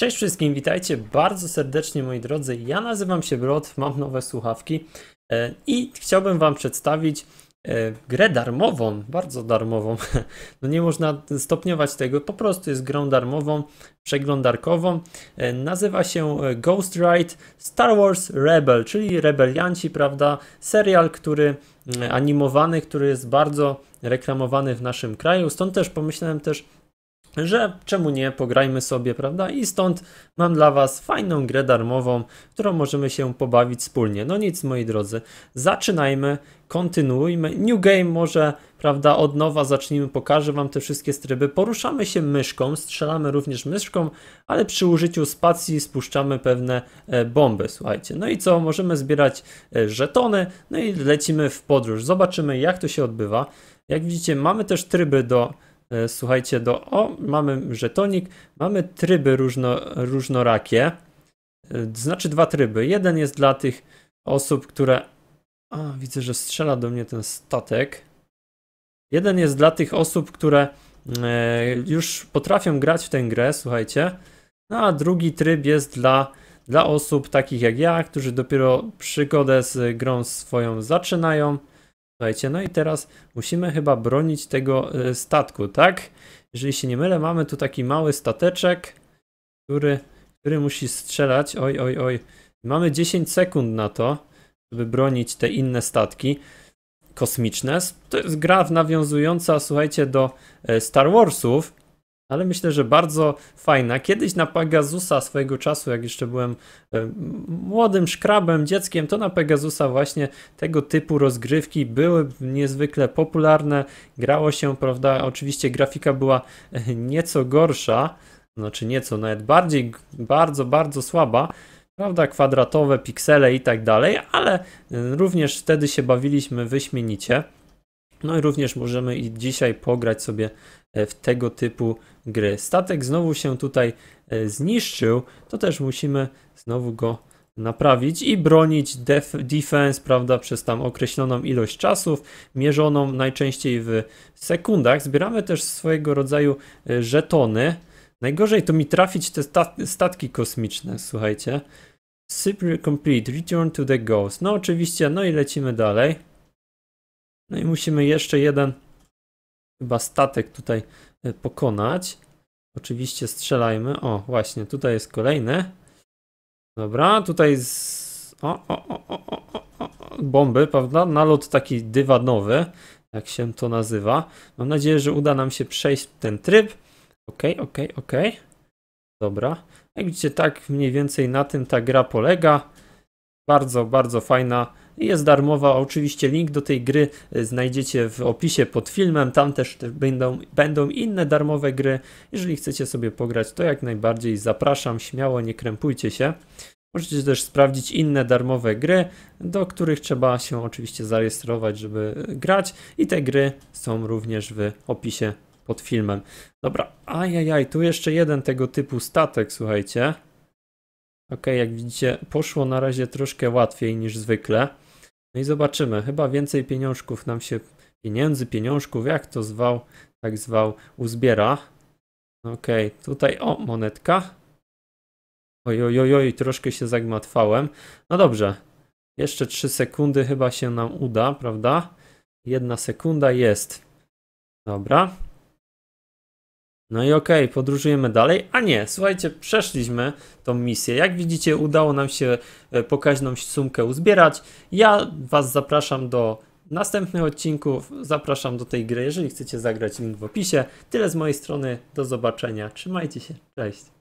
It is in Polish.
Cześć wszystkim, witajcie bardzo serdecznie moi drodzy. Ja nazywam się Brod, mam nowe słuchawki e, i chciałbym wam przedstawić e, grę darmową, bardzo darmową. No nie można stopniować tego, po prostu jest grą darmową, przeglądarkową. E, nazywa się Ghost Ride Star Wars Rebel, czyli rebelianci, prawda? Serial, który animowany, który jest bardzo reklamowany w naszym kraju. Stąd też pomyślałem też że czemu nie, pograjmy sobie, prawda? I stąd mam dla Was fajną grę darmową, którą możemy się pobawić wspólnie. No nic, moi drodzy, zaczynajmy, kontynuujmy. New game może, prawda, od nowa zacznijmy, pokażę Wam te wszystkie tryby. Poruszamy się myszką, strzelamy również myszką, ale przy użyciu spacji spuszczamy pewne e, bomby, słuchajcie. No i co, możemy zbierać e, żetony, no i lecimy w podróż. Zobaczymy, jak to się odbywa. Jak widzicie, mamy też tryby do słuchajcie, do. O, mamy żetonik, mamy tryby różno, różnorakie. E, znaczy dwa tryby. Jeden jest dla tych osób, które. A, widzę, że strzela do mnie ten statek. Jeden jest dla tych osób, które e, już potrafią grać w tę grę, słuchajcie. No a drugi tryb jest dla, dla osób takich jak ja, którzy dopiero przygodę z grą swoją zaczynają. Słuchajcie, no i teraz musimy chyba bronić tego e, statku, tak? Jeżeli się nie mylę, mamy tu taki mały stateczek, który, który musi strzelać. Oj, oj, oj. Mamy 10 sekund na to, żeby bronić te inne statki kosmiczne. To jest gra nawiązująca, słuchajcie, do e, Star Warsów, ale myślę, że bardzo fajna. Kiedyś na Pegasusa swojego czasu, jak jeszcze byłem e, młodym szkrabem, dzieckiem, to na Pegasusa właśnie tego typu rozgrywki były niezwykle popularne. Grało się, prawda? Oczywiście grafika była e, nieco gorsza, znaczy nieco, nawet bardziej, bardzo, bardzo słaba. Prawda, kwadratowe piksele i tak dalej, ale e, również wtedy się bawiliśmy wyśmienicie. No i również możemy i dzisiaj pograć sobie w tego typu gry. Statek znowu się tutaj e, zniszczył, to też musimy znowu go naprawić i bronić def, defense, prawda, przez tam określoną ilość czasów, mierzoną najczęściej w sekundach. Zbieramy też swojego rodzaju e, żetony. Najgorzej to mi trafić te statki kosmiczne, słuchajcie. Super complete, return to the ghost. No oczywiście, no i lecimy dalej. No i musimy jeszcze jeden chyba statek tutaj e, pokonać. Oczywiście strzelajmy. O, właśnie, tutaj jest kolejny. Dobra, tutaj z... O, o, o, o, o, o, bomby, prawda? Nalot taki dywanowy, jak się to nazywa. Mam nadzieję, że uda nam się przejść ten tryb. Ok, ok, ok. Dobra. Jak widzicie, tak mniej więcej na tym ta gra polega. Bardzo, bardzo fajna jest darmowa. Oczywiście link do tej gry e, znajdziecie w opisie pod filmem. Tam też będą, będą inne darmowe gry. Jeżeli chcecie sobie pograć, to jak najbardziej zapraszam. Śmiało, nie krępujcie się. Możecie też sprawdzić inne darmowe gry, do których trzeba się oczywiście zarejestrować, żeby grać. I te gry są również w opisie pod filmem. Dobra, ajajaj, tu jeszcze jeden tego typu statek, słuchajcie. Ok, jak widzicie, poszło na razie troszkę łatwiej niż zwykle. No i zobaczymy. Chyba więcej pieniążków nam się, pieniędzy, pieniążków, jak to zwał, tak zwał, uzbiera. Okej, okay, tutaj, o, monetka. Oj, oj, oj, troszkę się zagmatwałem. No dobrze. Jeszcze 3 sekundy chyba się nam uda, prawda? Jedna sekunda jest. Dobra. No i okej, okay, podróżujemy dalej. A nie, słuchajcie, przeszliśmy tą misję. Jak widzicie, udało nam się e, pokaźną sumkę uzbierać. Ja Was zapraszam do następnych odcinków. Zapraszam do tej gry. Jeżeli chcecie zagrać, link w opisie. Tyle z mojej strony. Do zobaczenia. Trzymajcie się. Cześć.